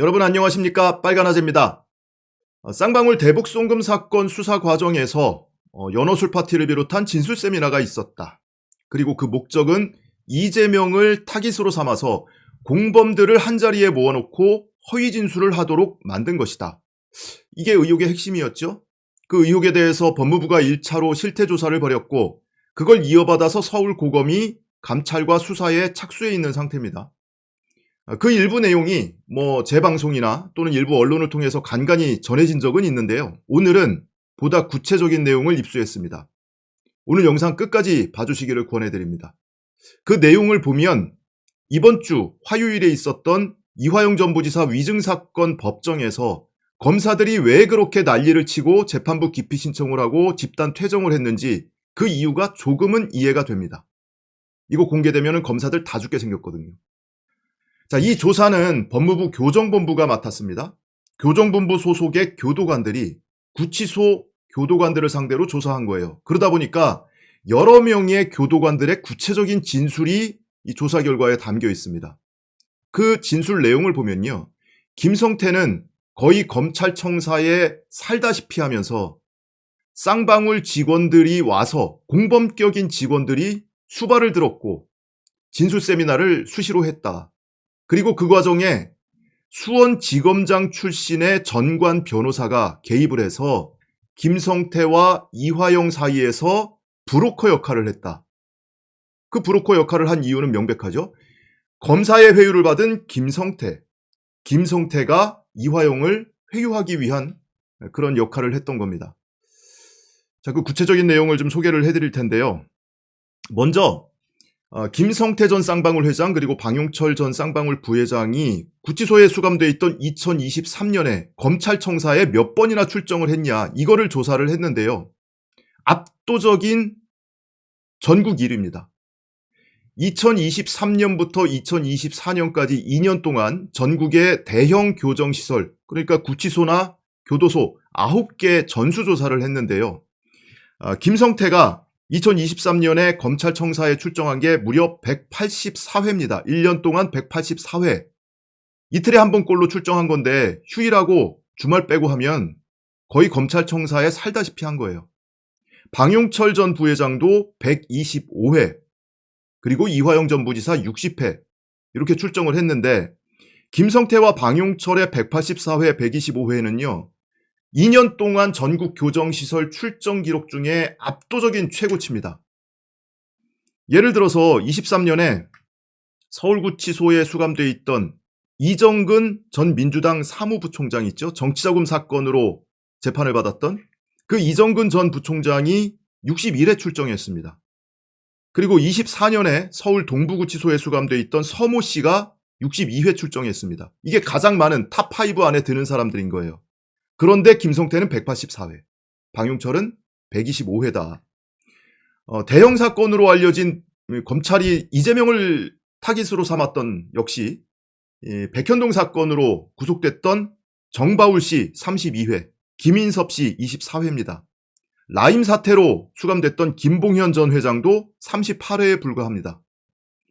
여러분 안녕하십니까 빨간아재입니다. 어, 쌍방울 대북 송금 사건 수사 과정에서 어, 연어술 파티를 비롯한 진술 세미나가 있었다. 그리고 그 목적은 이재명을 타깃으로 삼아서 공범들을 한자리에 모아놓고 허위 진술을 하도록 만든 것이다. 이게 의혹의 핵심이었죠. 그 의혹에 대해서 법무부가 1차로 실태 조사를 벌였고 그걸 이어받아서 서울 고검이 감찰과 수사에 착수해 있는 상태입니다. 아, 그 일부 내용이 뭐 재방송이나 또는 일부 언론을 통해서 간간히 전해진 적은 있는데요. 오늘은 보다 구체적인 내용을 입수했습니다. 오늘 영상 끝까지 봐주시기를 권해드립니다. 그 내용을 보면 이번 주 화요일에 있었던 이화영 전 부지사 위증 사건 법정에서 검사들이 왜 그렇게 난리를 치고 재판부 기피 신청을 하고 집단 퇴정을 했는지 그 이유가 조금은 이해가 됩니다. 이거 공개되면 검사들 다 죽게 생겼거든요. 자, 이 조사는 법무부 교정본부가 맡았습니다. 교정본부 소속의 교도관들이 구치소 교도관들을 상대로 조사한 거예요. 그러다 보니까 여러 명의 교도관들의 구체적인 진술이 이 조사 결과에 담겨 있습니다. 그 진술 내용을 보면요. 김성태는 거의 검찰청사에 살다시피 하면서 쌍방울 직원들이 와서 공범격인 직원들이 수발을 들었고 진술 세미나를 수시로 했다. 그리고 그 과정에 수원지검장 출신의 전관 변호사가 개입을 해서 김성태와 이화영 사이에서 브로커 역할을 했다. 그 브로커 역할을 한 이유는 명백하죠. 검사의 회유를 받은 김성태, 김성태가 이화영을 회유하기 위한 그런 역할을 했던 겁니다. 자, 그 구체적인 내용을 좀 소개를 해드릴 텐데요. 먼저 어, 김성태 전 쌍방울 회장 그리고 방용철 전 쌍방울 부회장이 구치소에 수감돼 있던 2023년에 검찰청사에 몇 번이나 출정을 했냐 이거를 조사를 했는데요. 압도적인 전국 1위입니다. 2023년부터 2024년까지 2년 동안 전국의 대형 교정시설 그러니까 구치소나 교도소 9개 전수조사를 했는데요. 아, 김성태가 2023년에 검찰청사에 출정한 게 무려 184회입니다. 1년 동안 184회. 이틀에 한 번꼴로 출정한 건데 휴일하고 주말 빼고 하면 거의 검찰청사에 살다시피 한 거예요. 방용철 전 부회장도 125회, 그리고 이화영 전 부지사 60회 이렇게 출정을 했는데 김성태와 방용철의 184회, 125회는요. 2년 동안 전국 교정시설 출정 기록 중에 압도적인 최고치입니다. 예를 들어서 23년에 서울구치소에 수감돼 있던 이정근 전 민주당 사무부총장 있죠. 정치자금 사건으로 재판을 받았던 그 이정근 전 부총장이 61회 출정했습니다. 그리고 24년에 서울 동부구치소에 수감돼 있던 서모 씨가 62회 출정했습니다. 이게 가장 많은 탑5 안에 드는 사람들인 거예요. 그런데 김성태는 184회, 방용철은 125회다. 어, 대형 사건으로 알려진 검찰이 이재명을 타깃으로 삼았던 역시 백현동 사건으로 구속됐던 정바울 씨 32회, 김인섭 씨 24회입니다. 라임 사태로 수감됐던 김봉현 전 회장도 38회에 불과합니다.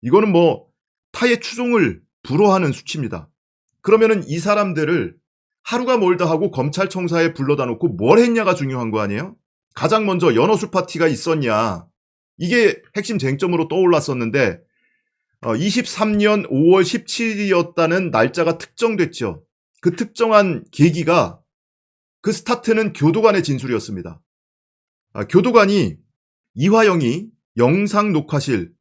이거는 뭐 타의 추종을 불허하는 수치입니다. 그러면은 이 사람들을 하루가 멀다 하고 검찰청사에 불러다 놓고 뭘 했냐가 중요한 거 아니에요? 가장 먼저 연어술 파티가 있었냐. 이게 핵심 쟁점으로 떠올랐었는데 23년 5월 17일이었다는 날짜가 특정됐죠. 그 특정한 계기가 그 스타트는 교도관의 진술이었습니다. 아, 교도관이 이화영이 영상 녹화실,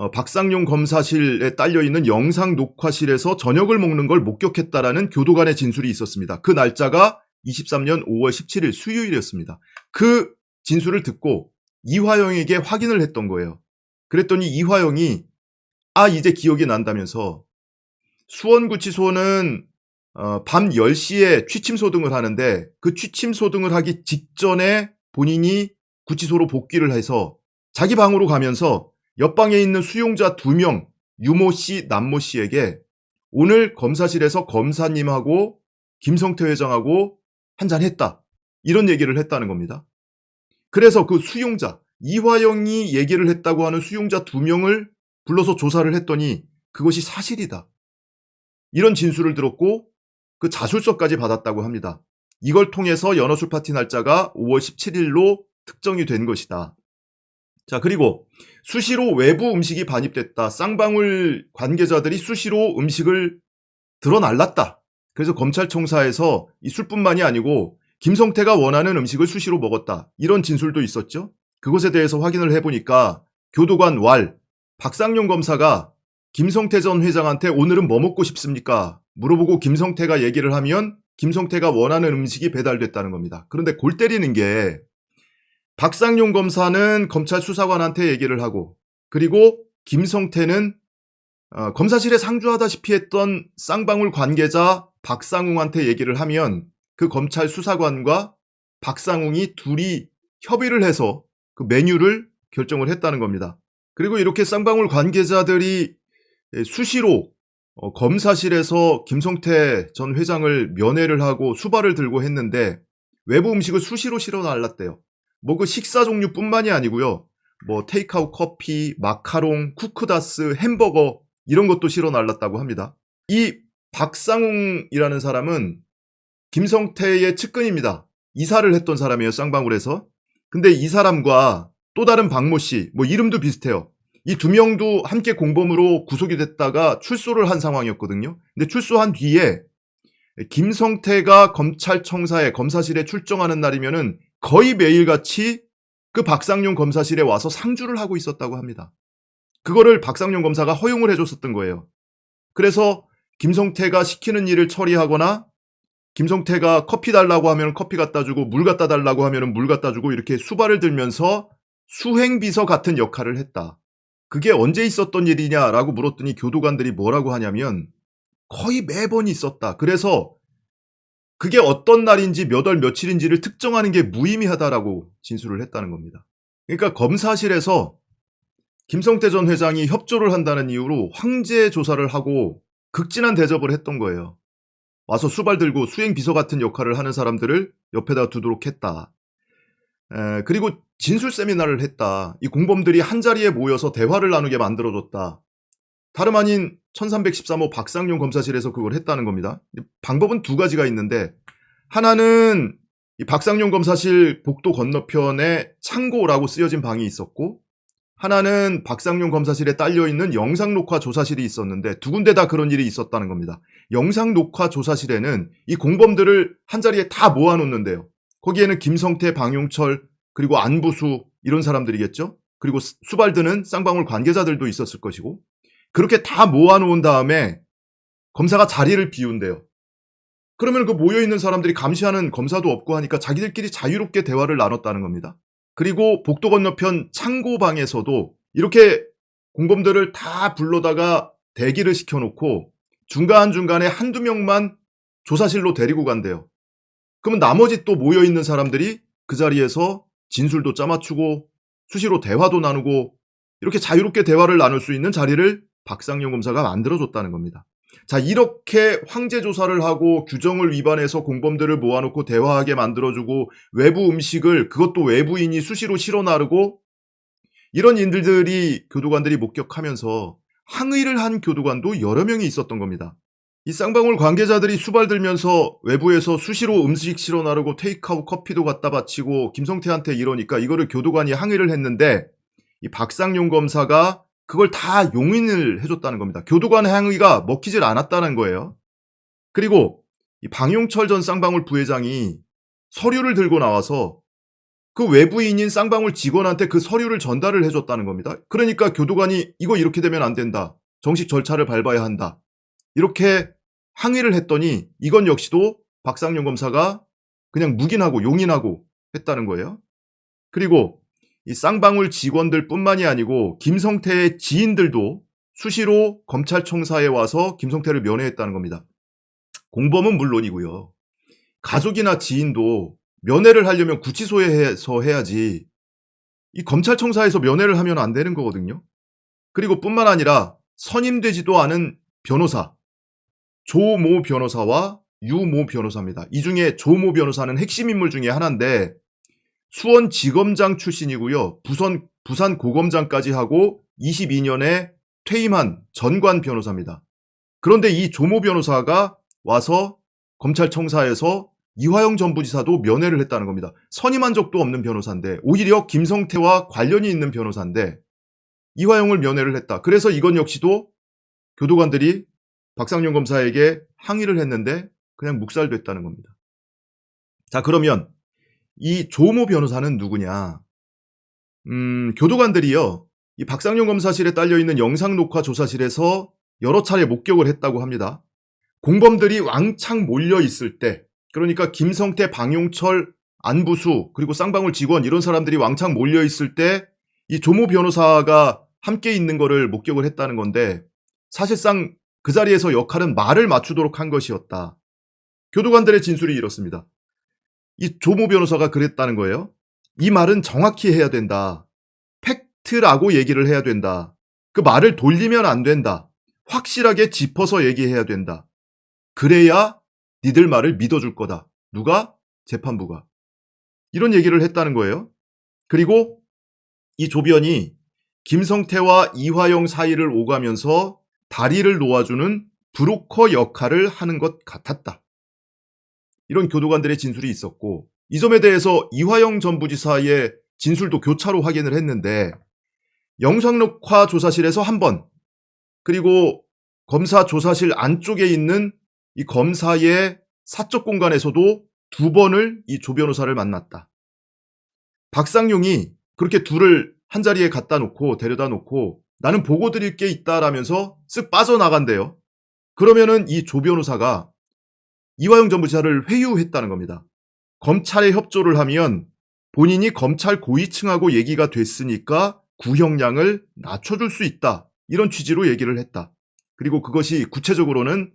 어, 박상용 검사실에 딸려 있는 영상 녹화실에서 저녁을 먹는 걸 목격했다라는 교도관의 진술이 있었습니다. 그 날짜가 23년 5월 17일 수요일이었습니다. 그 진술을 듣고 이화영에게 확인을 했던 거예요. 그랬더니 이화영이 아 이제 기억이 난다면서 수원구치소는 어, 밤 10시에 취침 소등을 하는데 그 취침 소등을 하기 직전에 본인이 구치소로 복귀를 해서 자기 방으로 가면서 옆방에 있는 수용자 두 명, 유모 씨, 남모 씨에게 오늘 검사실에서 검사님하고 김성태 회장하고 한잔 했다. 이런 얘기를 했다는 겁니다. 그래서 그 수용자, 이화영이 얘기를 했다고 하는 수용자 두 명을 불러서 조사를 했더니 그것이 사실이다. 이런 진술을 들었고 그 자술서까지 받았다고 합니다. 이걸 통해서 연어술 파티 날짜가 5월 17일로 특정이 된 것이다. 자, 그리고 수시로 외부 음식이 반입됐다. 쌍방울 관계자들이 수시로 음식을 드러날랐다. 그래서 검찰청사에서 이 술뿐만이 아니고 김성태가 원하는 음식을 수시로 먹었다. 이런 진술도 있었죠. 그것에 대해서 확인을 해보니까 교도관 왈 박상용 검사가 김성태 전 회장한테 오늘은 뭐 먹고 싶습니까? 물어보고 김성태가 얘기를 하면 김성태가 원하는 음식이 배달됐다는 겁니다. 그런데 골 때리는 게 박상용 검사는 검찰 수사관한테 얘기를 하고 그리고 김성태는 어, 검사실에 상주하다시피 했던 쌍방울 관계자 박상웅한테 얘기를 하면 그 검찰 수사관과 박상웅이 둘이 협의를 해서 그 메뉴를 결정을 했다는 겁니다. 그리고 이렇게 쌍방울 관계자들이 수시로 어, 검사실에서 김성태 전 회장을 면회를 하고 수발을 들고 했는데 외부 음식을 수시로 실어 날랐대요. 뭐 그 식사 종류뿐만이 아니고요. 뭐 테이크아웃 커피, 마카롱, 쿠크다스, 햄버거 이런 것도 실어 날랐다고 합니다. 이 박상웅이라는 사람은 김성태의 측근입니다. 이사를 했던 사람이에요. 쌍방울에서. 근데 이 사람과 또 다른 박모 씨, 뭐 이름도 비슷해요. 이 두 명도 함께 공범으로 구속이 됐다가 출소를 한 상황이었거든요. 근데 출소한 뒤에 김성태가 검찰청사에 검사실에 출정하는 날이면은 거의 매일같이 그 박상용 검사실에 와서 상주를 하고 있었다고 합니다. 그거를 박상용 검사가 허용을 해줬었던 거예요. 그래서 김성태가 시키는 일을 처리하거나 김성태가 커피 달라고 하면 커피 갖다 주고 물 갖다 달라고 하면 물 갖다 주고 이렇게 수발을 들면서 수행비서 같은 역할을 했다. 그게 언제 있었던 일이냐라고 물었더니 교도관들이 뭐라고 하냐면 거의 매번 있었다. 그래서 그게 어떤 날인지 몇 월 며칠인지를 특정하는 게 무의미하다라고 진술을 했다는 겁니다. 그러니까 검사실에서 김성태 전 회장이 협조를 한다는 이유로 황제 조사를 하고 극진한 대접을 했던 거예요. 와서 수발 들고 수행 비서 같은 역할을 하는 사람들을 옆에다 두도록 했다. 에, 그리고 진술 세미나를 했다. 이 공범들이 한 자리에 모여서 대화를 나누게 만들어줬다. 다름 아닌 1313호 박상용 검사실에서 그걸 했다는 겁니다. 방법은 두 가지가 있는데 하나는 이 박상용 검사실 복도 건너편에 창고라고 쓰여진 방이 있었고 하나는 박상용 검사실에 딸려 있는 영상 녹화 조사실이 있었는데 두 군데 다 그런 일이 있었다는 겁니다. 영상 녹화 조사실에는 이 공범들을 한 자리에 다 모아 놓는데요. 거기에는 김성태, 방용철 그리고 안부수 이런 사람들이겠죠. 그리고 수발드는 쌍방울 관계자들도 있었을 것이고 그렇게 다 모아놓은 다음에 검사가 자리를 비운대요. 그러면 그 모여있는 사람들이 감시하는 검사도 없고 하니까 자기들끼리 자유롭게 대화를 나눴다는 겁니다. 그리고 복도 건너편 창고방에서도 이렇게 공범들을 다 불러다가 대기를 시켜놓고 중간중간에 한두 명만 조사실로 데리고 간대요. 그러면 나머지 또 모여있는 사람들이 그 자리에서 진술도 짜맞추고 수시로 대화도 나누고 이렇게 자유롭게 대화를 나눌 수 있는 자리를 박상용 검사가 만들어줬다는 겁니다. 자, 이렇게 황제 조사를 하고 규정을 위반해서 공범들을 모아놓고 대화하게 만들어주고 외부 음식을 그것도 외부인이 수시로 실어 나르고 이런 인들들이 교도관들이 목격하면서 항의를 한 교도관도 여러 명이 있었던 겁니다. 이 쌍방울 관계자들이 수발들면서 외부에서 수시로 음식 실어 나르고 테이크아웃 커피도 갖다 바치고 김성태한테 이러니까 이거를 교도관이 항의를 했는데 이 박상용 검사가 그걸 다 용인을 해줬다는 겁니다. 교도관 항의가 먹히질 않았다는 거예요. 그리고 이 방용철 전 쌍방울 부회장이 서류를 들고 나와서 그 외부인인 쌍방울 직원한테 그 서류를 전달을 해줬다는 겁니다. 그러니까 교도관이 이거 이렇게 되면 안 된다. 정식 절차를 밟아야 한다. 이렇게 항의를 했더니 이건 역시도 박상용 검사가 그냥 묵인하고 용인하고 했다는 거예요. 그리고 이 쌍방울 직원들 뿐만이 아니고 김성태의 지인들도 수시로 검찰청사에 와서 김성태를 면회했다는 겁니다. 공범은 물론이고요. 가족이나 지인도 면회를 하려면 구치소에서 해야지 이 검찰청사에서 면회를 하면 안 되는 거거든요. 그리고 뿐만 아니라 선임되지도 않은 변호사, 조 모 변호사와 유 모 변호사입니다. 이 중에 조 모 변호사는 핵심 인물 중에 하나인데 수원지검장 출신이고요. 부산, 부산 고검장까지 하고 22년에 퇴임한 전관 변호사입니다. 그런데 이 조모 변호사가 와서 검찰청사에서 이화영 전 부지사도 면회를 했다는 겁니다. 선임한 적도 없는 변호사인데 오히려 김성태와 관련이 있는 변호사인데 이화영을 면회를 했다. 그래서 이건 역시도 교도관들이 박상용 검사에게 항의를 했는데 그냥 묵살됐다는 겁니다. 자 그러면 이 조모 변호사는 누구냐? 음, 교도관들이요. 이 박상용 검사실에 딸려 있는 영상 녹화 조사실에서 여러 차례 목격을 했다고 합니다. 공범들이 왕창 몰려 있을 때, 그러니까 김성태, 방용철, 안부수, 그리고 쌍방울 직원 이런 사람들이 왕창 몰려 있을 때 이 조모 변호사가 함께 있는 거를 목격을 했다는 건데 사실상 그 자리에서 역할은 말을 맞추도록 한 것이었다. 교도관들의 진술이 이렇습니다. 이 조모 변호사가 그랬다는 거예요. 이 말은 정확히 해야 된다. 팩트라고 얘기를 해야 된다. 그 말을 돌리면 안 된다. 확실하게 짚어서 얘기해야 된다. 그래야 니들 말을 믿어줄 거다. 누가? 재판부가. 이런 얘기를 했다는 거예요. 그리고 이 조변이 김성태와 이화영 사이를 오가면서 다리를 놓아주는 브로커 역할을 하는 것 같았다. 이런 교도관들의 진술이 있었고 이 점에 대해서 이화영 전 부지사의 진술도 교차로 확인을 했는데 영상녹화 조사실에서 한 번, 그리고 검사 조사실 안쪽에 있는 이 검사의 사적 공간에서도 두 번을 이 조 변호사를 만났다. 박상용이 그렇게 둘을 한 자리에 갖다 놓고 데려다 놓고 나는 보고 드릴 게 있다라면서 쓱 빠져나간대요. 그러면은 이 조 변호사가 이화영 전 부지사를 회유했다는 겁니다. 검찰에 협조를 하면 본인이 검찰 고위층하고 얘기가 됐으니까 구형량을 낮춰줄 수 있다. 이런 취지로 얘기를 했다. 그리고 그것이 구체적으로는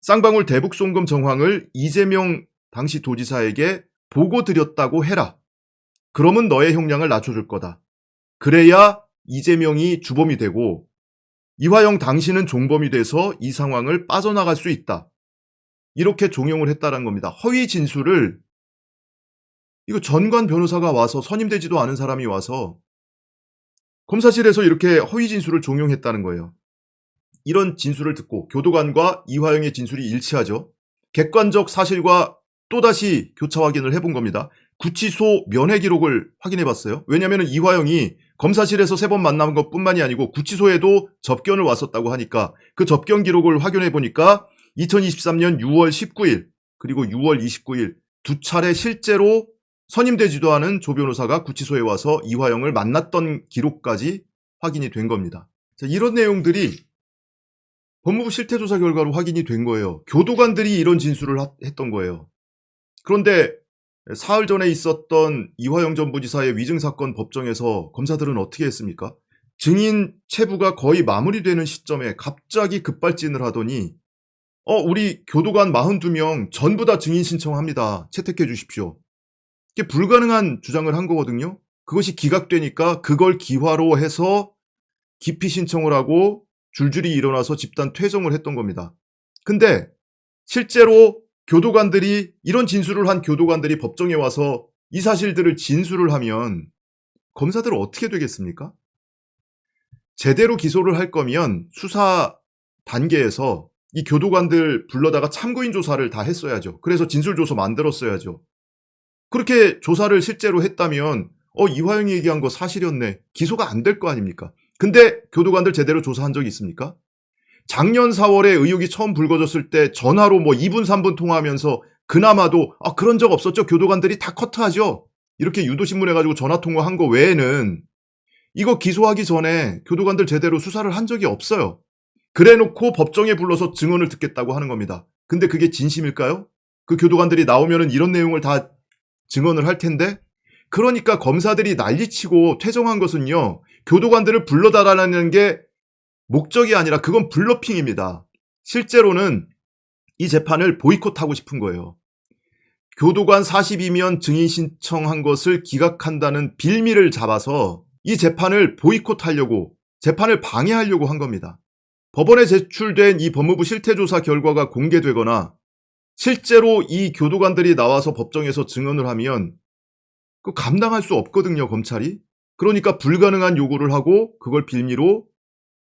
쌍방울 대북 송금 정황을 이재명 당시 도지사에게 보고 드렸다고 해라. 그러면 너의 형량을 낮춰줄 거다. 그래야 이재명이 주범이 되고 이화영 당신은 종범이 돼서 이 상황을 빠져나갈 수 있다. 이렇게 종용을 했다는 겁니다. 허위 진술을 이거 전관 변호사가 와서 선임되지도 않은 사람이 와서 검사실에서 이렇게 허위 진술을 종용했다는 거예요. 이런 진술을 듣고 교도관과 이화영의 진술이 일치하죠. 객관적 사실과 또다시 교차 확인을 해본 겁니다. 구치소 면회 기록을 확인해 봤어요. 왜냐하면 이화영이 검사실에서 세 번 만난 것 뿐만이 아니고 구치소에도 접견을 왔었다고 하니까 그 접견 기록을 확인해 보니까 2023년 6월 19일 그리고 6월 29일 두 차례 실제로 선임되지도 않은 조 변호사가 구치소에 와서 이화영을 만났던 기록까지 확인이 된 겁니다. 자, 이런 내용들이 법무부 실태조사 결과로 확인이 된 거예요. 교도관들이 이런 진술을 하- 했던 거예요. 그런데 사흘 전에 있었던 이화영 전 부지사의 위증 사건 법정에서 검사들은 어떻게 했습니까? 증인 체부가 거의 마무리되는 시점에 갑자기 급발진을 하더니 어 우리 교도관 42명 전부 다 증인 신청합니다. 채택해 주십시오. 이게 불가능한 주장을 한 거거든요. 그것이 기각되니까 그걸 기화로 해서 기피 신청을 하고 줄줄이 일어나서 집단 퇴정을 했던 겁니다. 근데 실제로 교도관들이 이런 진술을 한 교도관들이 법정에 와서 이 사실들을 진술을 하면 검사들은 어떻게 되겠습니까? 제대로 기소를 할 거면 수사 단계에서 이 교도관들 불러다가 참고인 조사를 다 했어야죠. 그래서 진술조서 만들었어야죠. 그렇게 조사를 실제로 했다면 어 이화영이 얘기한 거 사실이었네. 기소가 안 될 거 아닙니까? 근데 교도관들 제대로 조사한 적이 있습니까? 작년 4월에 의혹이 처음 불거졌을 때 전화로 뭐 2분 3분 통화하면서 그나마도 아 그런 적 없었죠. 교도관들이 다 커트하죠. 이렇게 유도신문 해가지고 전화 통화한 거 외에는 이거 기소하기 전에 교도관들 제대로 수사를 한 적이 없어요. 그래놓고 법정에 불러서 증언을 듣겠다고 하는 겁니다. 근데 그게 진심일까요? 그 교도관들이 나오면은 이런 내용을 다 증언을 할 텐데 그러니까 검사들이 난리치고 퇴정한 것은요 교도관들을 불러달라는 게 목적이 아니라 그건 블러핑입니다. 실제로는 이 재판을 보이콧하고 싶은 거예요. 교도관 42면 증인 신청한 것을 기각한다는 빌미를 잡아서 이 재판을 보이콧하려고 재판을 방해하려고 한 겁니다. 법원에 제출된 이 법무부 실태조사 결과가 공개되거나 실제로 이 교도관들이 나와서 법정에서 증언을 하면 그 감당할 수 없거든요, 검찰이. 그러니까 불가능한 요구를 하고 그걸 빌미로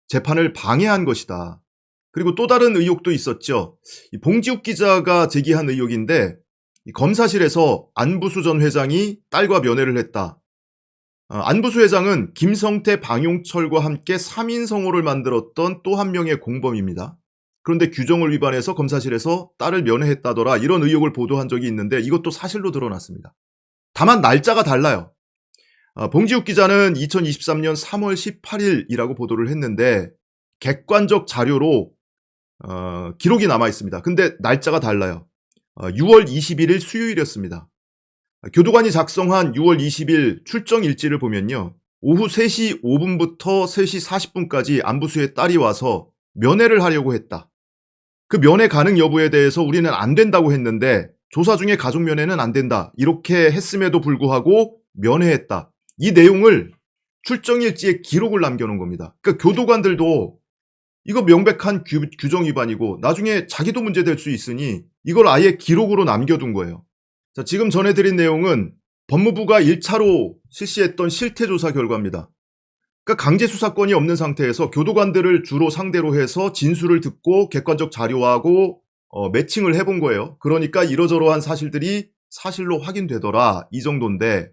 재판을 방해한 것이다. 그리고 또 다른 의혹도 있었죠. 이 봉지욱 기자가 제기한 의혹인데 이 검사실에서 안부수 전 회장이 딸과 면회를 했다. 어, 안부수 회장은 김성태, 방용철과 함께 3인 성호를 만들었던 또 한 명의 공범입니다. 그런데 규정을 위반해서 검사실에서 딸을 면회했다더라 이런 의혹을 보도한 적이 있는데 이것도 사실로 드러났습니다. 다만 날짜가 달라요. 어, 봉지욱 기자는 2023년 3월 18일이라고 보도를 했는데 객관적 자료로 어, 기록이 남아 있습니다. 근데 날짜가 달라요. 어, 6월 21일 수요일이었습니다. 교도관이 작성한 6월 20일 출정 일지를 보면요. 오후 3시 5분부터 3시 40분까지 안부수의 딸이 와서 면회를 하려고 했다. 그 면회 가능 여부에 대해서 우리는 안 된다고 했는데 조사 중에 가족 면회는 안 된다. 이렇게 했음에도 불구하고 면회했다. 이 내용을 출정 일지에 기록을 남겨놓은 겁니다. 그러니까 교도관들도 이거 명백한 규, 규정 위반이고 나중에 자기도 문제될 수 있으니 이걸 아예 기록으로 남겨둔 거예요. 자, 지금 전해드린 내용은 법무부가 1차로 실시했던 실태조사 결과입니다. 그러니까 강제 수사권이 없는 상태에서 교도관들을 주로 상대로 해서 진술을 듣고 객관적 자료하고 어, 매칭을 해본 거예요. 그러니까 이러저러한 사실들이 사실로 확인되더라 이 정도인데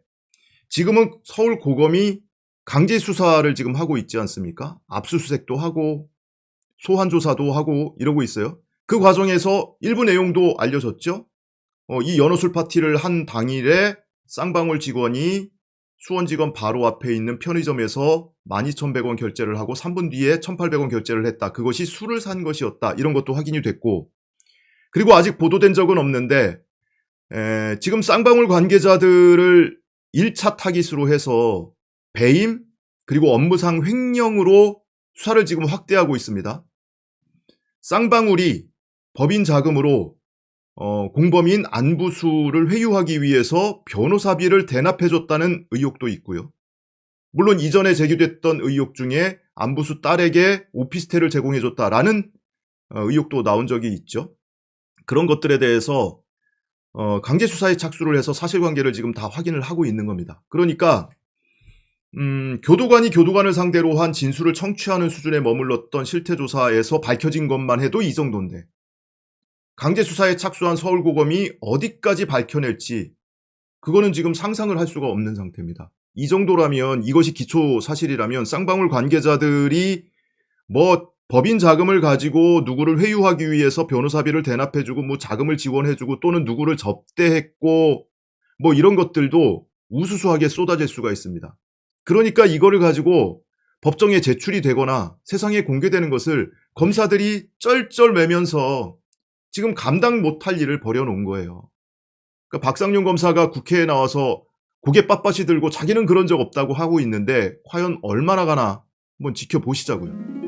지금은 서울 고검이 강제 수사를 지금 하고 있지 않습니까? 압수수색도 하고 소환 조사도 하고 이러고 있어요. 그 과정에서 일부 내용도 알려졌죠. 어, 이 연어술 파티를 한 당일에 쌍방울 직원이 수원지검 바로 앞에 있는 편의점에서 12,100원 결제를 하고 3분 뒤에 1,800원 결제를 했다. 그것이 술을 산 것이었다. 이런 것도 확인이 됐고 그리고 아직 보도된 적은 없는데 에, 지금 쌍방울 관계자들을 1차 타깃으로 해서 배임 그리고 업무상 횡령으로 수사를 지금 확대하고 있습니다. 쌍방울이 법인 자금으로 어, 공범인 안부수를 회유하기 위해서 변호사비를 대납해줬다는 의혹도 있고요. 물론 이전에 제기됐던 의혹 중에 안부수 딸에게 오피스텔을 제공해줬다라는 어, 의혹도 나온 적이 있죠. 그런 것들에 대해서 어, 강제 수사에 착수를 해서 사실관계를 지금 다 확인을 하고 있는 겁니다. 그러니까 음, 교도관이 교도관을 상대로 한 진술을 청취하는 수준에 머물렀던 실태 조사에서 밝혀진 것만 해도 이 정도인데 강제 수사에 착수한 서울고검이 어디까지 밝혀낼지 그거는 지금 상상을 할 수가 없는 상태입니다. 이 정도라면 이것이 기초 사실이라면 쌍방울 관계자들이 뭐 법인 자금을 가지고 누구를 회유하기 위해서 변호사비를 대납해주고 뭐 자금을 지원해주고 또는 누구를 접대했고 뭐 이런 것들도 우수수하게 쏟아질 수가 있습니다. 그러니까 이거를 가지고 법정에 제출이 되거나 세상에 공개되는 것을 검사들이 쩔쩔매면서 지금 감당 못할 일을 벌여놓은 거예요. 그러니까 박상용 검사가 국회에 나와서 고개 빳빳이 들고 자기는 그런 적 없다고 하고 있는데 과연 얼마나 가나 한번 지켜보시자고요.